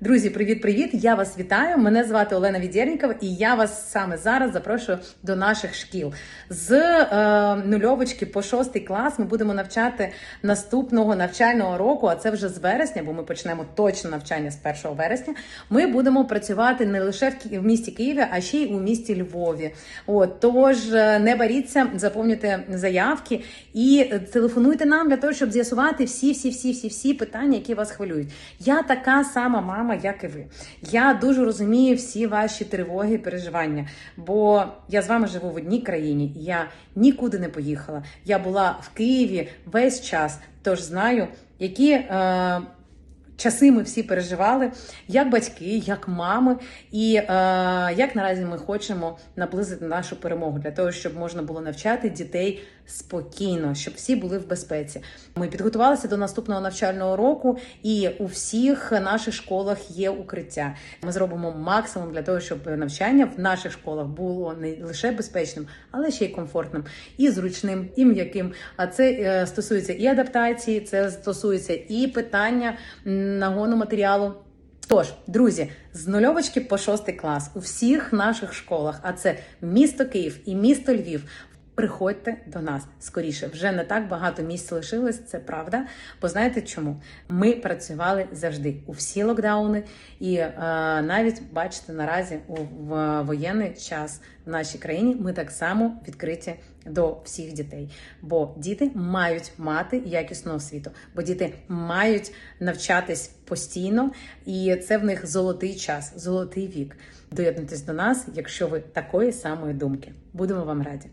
Друзі, привіт-привіт! Я вас вітаю. Мене звати Олена Відєрнікова, і я вас саме зараз запрошую до наших шкіл. З е, нульовочки по шостий клас ми будемо навчати наступного навчального року, а це вже з вересня, бо ми почнемо точно навчання з 1 вересня. Ми будемо працювати не лише в, місті Києві, а ще й у місті Львові. От тож е, не боріться, заповнюйте заявки і телефонуйте нам для того, щоб з'ясувати всі, всі, всі, всі, всі питання, які вас хвилюють. Я така сама мама, як і ви. Я дуже розумію всі ваші тривоги і переживання, бо я з вами живу в одній країні. Я нікуди не поїхала. Я була в Києві весь час, тож знаю, які. Е, Часи ми всі переживали, як батьки, як мами, і е, як наразі ми хочемо наблизити нашу перемогу для того, щоб можна було навчати дітей спокійно, щоб всі були в безпеці. Ми підготувалися до наступного навчального року, і у всіх наших школах є укриття. Ми зробимо максимум для того, щоб навчання в наших школах було не лише безпечним, але ще й комфортним, і зручним, і м'яким. А це е, стосується і адаптації, це стосується і питання нагону матеріалу. Тож, друзі, з нульовочки по шостий клас у всіх наших школах, а це місто Київ і місто Львів. Приходьте до нас скоріше. Вже не так багато місць лишилось, це правда. Бо знаєте чому? Ми працювали завжди у всі локдауни, і е, навіть бачите, наразі у в воєнний час в нашій країні ми так само відкриті до всіх дітей. Бо діти мають мати якісну освіту, бо діти мають навчатись постійно, і це в них золотий час, золотий вік. Доєднуйтесь до нас, якщо ви такої самої думки. Будемо вам раді.